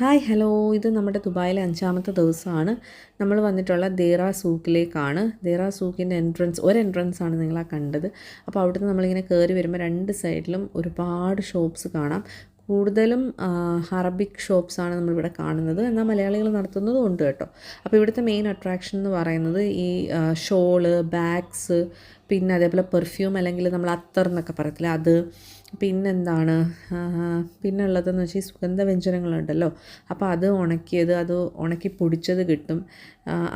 Hi hello. ഇത് നമ്മുടെ ദുബായിലെ അഞ്ചാമത്തെ ദിവസമാണ്. നമ്മൾ വന്നിട്ടുള്ള ദേറ സൂക്കിലേക്കാണ്. ദേറ സൂക്കിന്റെ എൻട്രൻസ് ഒരു എൻട്രൻസ് ആണ് നിങ്ങളാ കണ്ടത്. അപ്പോൾ അവിടുന്ന് നമ്മളിങ്ങനെ കയറി വരുമ്പോൾ രണ്ട് സൈഡിലും ഒരുപാട് ഷോപ്സ് കാണാം. കൂടുതലും അറബിക് ഷോപ്സാണ് നമ്മളിവിടെ കാണുന്നത്. എന്നാൽ മലയാളികൾ നടത്തുന്നതും ഉണ്ട് കേട്ടോ. അപ്പോൾ ഇവിടുത്തെ മെയിൻ അട്രാക്ഷൻ എന്ന് പറയുന്നത് ഈ ഷോൾ ബാഗ്സ് പിന്നെ അതേപോലെ പെർഫ്യൂം അല്ലെങ്കിൽ നമ്മൾ അത്തർ എന്നൊക്കെ പറയത്തില്ല അത് പിന്നെന്താണ്? പിന്നെ ഉള്ളതെന്ന് വെച്ചാൽ സുഗന്ധ സുഗന്ധവ്യഞ്ജനങ്ങളുണ്ടല്ലോ. അപ്പോൾ അത് ഉണക്കിയത് അത് ഉണക്കി പൊടിച്ചത് കിട്ടും.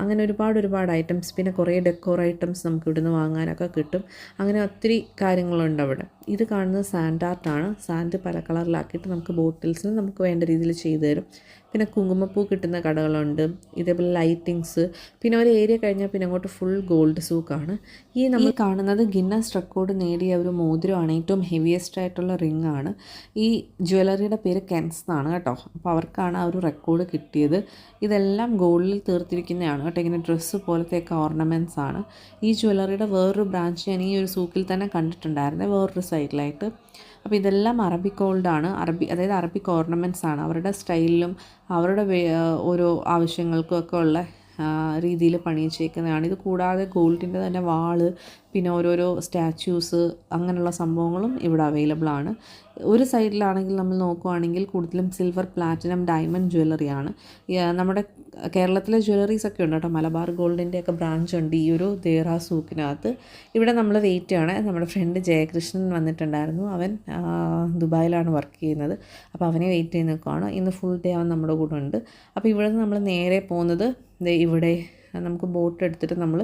അങ്ങനെ ഒരുപാട് ഒരുപാട് ഐറ്റംസ് പിന്നെ കുറേ ഡെക്കോർ ഐറ്റംസ് നമുക്ക് ഇവിടുന്ന് വാങ്ങാനൊക്കെ കിട്ടും. അങ്ങനെ ഒത്തിരി കാര്യങ്ങളുണ്ട് അവിടെ. ഇത് കാണുന്നത് സാൻഡ് ആർട്ടാണ് സാൻഡ് പല കളറിലാക്കിയിട്ട് നമുക്ക് ബോട്ടിൽസിന് നമുക്ക് വേണ്ട രീതിയിൽ ചെയ്തു തരും. പിന്നെ കുങ്കുമപ്പൂ കിട്ടുന്ന കടകളുണ്ട്. ഇതേപോലെ ലൈറ്റിങ്സ് പിന്നെ ഒരു ഏരിയ കഴിഞ്ഞാൽ പിന്നെ അങ്ങോട്ട് ഫുൾ ഗോൾഡ് സൂക്കാണ്. ഈ നമ്മൾ കാണുന്നത് ഗിന്നസ് റെക്കോർഡ് നേടിയ ഒരു മോതിരമാണ്. ഏറ്റവും ഹെവിയസ്റ്റ് ആയിട്ടുള്ള റിംഗ് ആണ്. ഈ ജ്വല്ലറിയുടെ പേര് കെൻസ് എന്നാണ് കേട്ടോ. അപ്പോൾ അവർക്കാണ് ആ ഒരു റെക്കോർഡ് കിട്ടിയത്. ഇതെല്ലാം ഗോൾഡിൽ തീർത്തിരിക്കുന്നതാണ് കേട്ടോ. ഇങ്ങനെ ഡ്രസ്സ് പോലത്തെയൊക്കെ ഓർണമെന്റ്സ് ആണ്. ഈ ജ്വല്ലറിയുടെ വേറൊരു ബ്രാഞ്ച് ഞാൻ ഈ ഒരു സൂക്കിൽ തന്നെ കണ്ടിട്ടുണ്ടായിരുന്നു വേറൊരു സൈഡിലായിട്ട് അപ്പോൾ ഇതെല്ലാം അറബിക് ഗോൾഡാണ് അറബി അതായത് അറബിക് ഓർണമെന്റ്സ് ആണ്. അവരുടെ സ്റ്റൈലിലും അവരുടെ ഓരോ ആവശ്യങ്ങൾക്കും ഒക്കെ ഉള്ള രീതിയിൽ പണിയിച്ചേക്കുന്നതാണ്. ഇത് കൂടാതെ ഗോൾഡിന്റെ തന്നെ വാൾ പിന്നെ ഓരോരോ സ്റ്റാച്യൂസ് അങ്ങനെയുള്ള സംഭവങ്ങളും ഇവിടെ അവൈലബിൾ ആണ്. ഒരു സൈഡിലാണെങ്കിൽ നമ്മൾ നോക്കുവാണെങ്കിൽ കൂടുതലും സിൽവർ പ്ലാറ്റിനം ഡയമണ്ട് ജ്വല്ലറിയാണ് നമ്മുടെ കേരളത്തിലെ ജ്വല്ലറീസ് ഒക്കെ ഉണ്ട് കേട്ടോ. മലബാർ ഗോൾഡിന്റെ ഒക്കെ ബ്രാഞ്ച് ഉണ്ട് ഈ ഒരു ദേറ സൂക്കിനകത്ത്. ഇവിടെ നമ്മൾ വെയിറ്റ് ആണ്. നമ്മുടെ ഫ്രണ്ട് ജയകൃഷ്ണൻ വന്നിട്ടുണ്ടായിരുന്നു. അവൻ ദുബായിലാണ് വർക്ക് ചെയ്യുന്നത്. അപ്പോൾ അവനെ വെയിറ്റ് ചെയ്ത് നിൽക്കുകയാണ് ഇന്ന് ഫുൾ ഡേ അവൻ നമ്മുടെ കൂടെ ഉണ്ട്. അപ്പോൾ ഇവിടെ നിന്ന് നമ്മൾ നേരെ പോകുന്നത് ഇവിടെ നമുക്ക് ബോട്ട് എടുത്തിട്ട് നമ്മൾ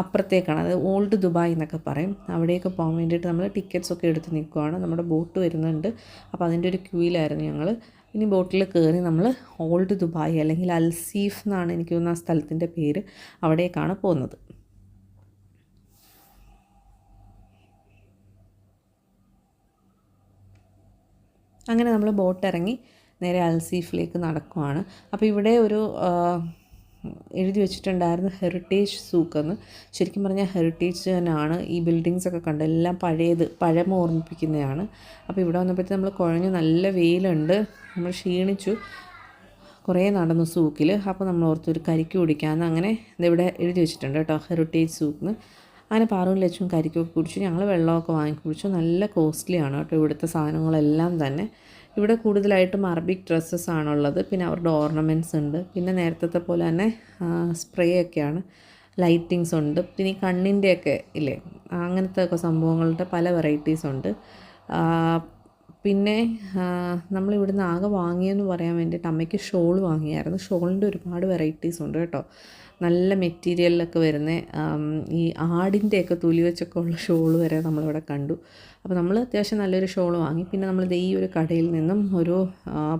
അപ്പുറത്തേക്കാണ്. അതായത് ഓൾഡ് ദുബായ് എന്നൊക്കെ പറയും. അവിടേക്ക് പോകാൻ വേണ്ടിയിട്ട് നമ്മൾ ടിക്കറ്റ്സ് ഒക്കെ എടുത്ത് നിൽക്കുകയാണ് നമ്മുടെ ബോട്ട് വരുന്നുണ്ട്. അപ്പോൾ അതിന്റെ ഒരു ക്യൂയിലായിരുന്നു ഞങ്ങൾ ഇനി ബോട്ടിൽ കയറി നമ്മൾ ഓൾഡ് ദുബായ് അല്ലെങ്കിൽ അൽസീഫ് എന്നാണ് എനിക്ക് തോന്നുന്ന ആ സ്ഥലത്തിന്റെ പേര് അവിടേക്കാണ് പോകുന്നത്. അങ്ങനെ നമ്മൾ ബോട്ട് ഇറങ്ങി നേരെ അൽസീഫിലേക്ക് നടക്കുവാണ്. അപ്പോൾ ഇവിടെ ഒരു എഴുതി വെച്ചിട്ടുണ്ടായിരുന്നു ഹെറിറ്റേജ് സൂക്ക് എന്ന്. ശരിക്കും പറഞ്ഞാൽ ഹെറിറ്റേജ് തന്നെയാണ് ഈ ബിൽഡിങ്സ് ഒക്കെ കണ്ട് എല്ലാം പഴയത് പഴമ ഓർമ്മിപ്പിക്കുന്നതാണ്. അപ്പോൾ ഇവിടെ വന്നപ്പോഴത്തേക്ക് നമ്മൾ കുഴഞ്ഞ് നല്ല വെയിലുണ്ട്. നമ്മൾ ക്ഷീണിച്ചു. കുറേ നടന്നു സൂക്കിൽ അപ്പോൾ നമ്മൾ ഓർത്തൊരു കരിക്ക് കുടിക്കാമെന്ന് അങ്ങനെ ഇതിവിടെ എഴുതി വെച്ചിട്ടുണ്ട് കേട്ടോ ഹെറിറ്റേജ് സൂക്കിന് അങ്ങനെ പാറും ലച്ചും കരിക്കൊക്കെ കുടിച്ചു. ഞങ്ങൾ വെള്ളമൊക്കെ വാങ്ങി കുടിച്ചു. നല്ല കോസ്റ്റ്ലിയാണ് കേട്ടോ ഇവിടുത്തെ സാധനങ്ങളെല്ലാം തന്നെ. ഇവിടെ കൂടുതലായിട്ടും അറബിക് ഡ്രസ്സസ് ആണുള്ളത്. പിന്നെ അവരുടെ ഓർണമെന്റ്സ് ഉണ്ട്. പിന്നെ നേരത്തെ പോലെ തന്നെ സ്പ്രേ ഒക്കെയാണ് ലൈറ്റിങ്സ് ഉണ്ട്. പിന്നെ ഈ കണ്ണിന്റെയൊക്കെ ഇല്ലേ അങ്ങനത്തെ ഒക്കെ സംഭവങ്ങളുടെ പല വെറൈറ്റീസ് ഉണ്ട്. പിന്നെ നമ്മൾ ഇവിടുന്ന് ആകെ വാങ്ങിയെന്ന് പറയാൻ വേണ്ടിയിട്ട് അമ്മയ്ക്ക് ഷോൾ വാങ്ങിയായിരുന്നു. ഷോളിന്റെ ഒരുപാട് വെറൈറ്റീസ് ഉണ്ട് കേട്ടോ. നല്ല മെറ്റീരിയലിലൊക്കെ വരുന്ന ഈ ആടിന്റെയൊക്കെ തൊലി വെച്ചൊക്കെ ഉള്ള ഷോൾ വരെ നമ്മളിവിടെ കണ്ടു. അപ്പോൾ നമ്മൾ അത്യാവശ്യം നല്ലൊരു ഷോൾ വാങ്ങി. പിന്നെ നമ്മൾ ഈ ഒരു കടയിൽ നിന്നും ഒരു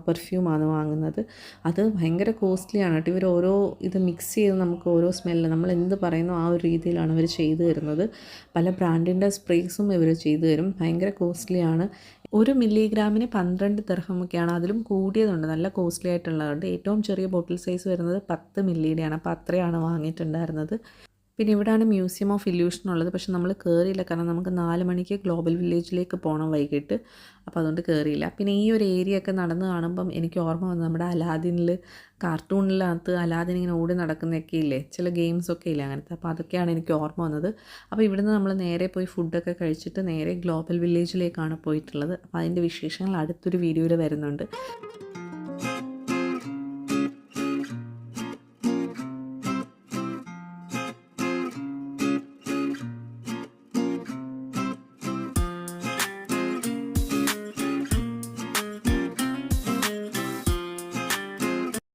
പെർഫ്യൂമാണ് വാങ്ങുന്നത്. അത് ഭയങ്കര കോസ്റ്റ്ലിയാണ് കേട്ടോ. ഇവർ ഓരോ ഇത് മിക്സ് ചെയ്ത് നമുക്ക് ഓരോ സ്മെല്ല് നമ്മൾ എന്ത് പറയുന്നു ആ ഒരു രീതിയിലാണ് ഇവർ ചെയ്തു തരുന്നത്. പല ബ്രാൻഡിന്റെ സ്പ്രേസും ഇവർ ചെയ്തു തരും. ഭയങ്കര കോസ്റ്റ്ലിയാണ് ഒരു മില്ലിഗ്രാമിന് പന്ത്രണ്ട് ദർഹമൊക്കെയാണ് അതിലും കൂടിയതുണ്ട്. നല്ല കോസ്റ്റ്ലി ആയിട്ടുള്ളതുണ്ട്. ഏറ്റവും ചെറിയ ബോട്ടിൽ സൈസ് വരുന്നത് പത്ത് മില്ലിയുടെയാണ്. അപ്പോൾ അത്രയാണ് വാങ്ങിയിട്ടുണ്ടായിരുന്നത്. പിന്നെ ഇവിടെയാണ് മ്യൂസിയം ഓഫ് ഇല്യൂഷൻ ഉള്ളത്. പക്ഷെ നമ്മൾ കയറിയില്ല കാരണം നമുക്ക് നാല് മണിക്ക് ഗ്ലോബൽ വില്ലേജിലേക്ക് പോകണം വൈകിട്ട്. അപ്പോൾ അതുകൊണ്ട് കയറിയില്ല പിന്നെ ഈ ഒരു ഏരിയ ഒക്കെ നടന്ന് കാണുമ്പം എനിക്ക് ഓർമ്മ വന്നു നമ്മുടെ അലാദിനിൽ കാർട്ടൂണിനകത്ത് അലാദിൻ ഇങ്ങനെ ഓടി നടക്കുന്നതൊക്കെ ഇല്ലേ? ചില ഗെയിംസൊക്കെ ഇല്ല അങ്ങനത്തെ. അപ്പോൾ അതൊക്കെയാണ് എനിക്ക് ഓർമ്മ വന്നത്. അപ്പോൾ ഇവിടുന്ന് നമ്മൾ നേരെ പോയി ഫുഡൊക്കെ കഴിച്ചിട്ട് നേരെ ഗ്ലോബൽ വില്ലേജിലേക്കാണ് പോയിട്ടുള്ളത്. അപ്പോൾ അതിന്റെ വിശേഷങ്ങൾ അടുത്തൊരു വീഡിയോയിൽ വരുന്നുണ്ട്.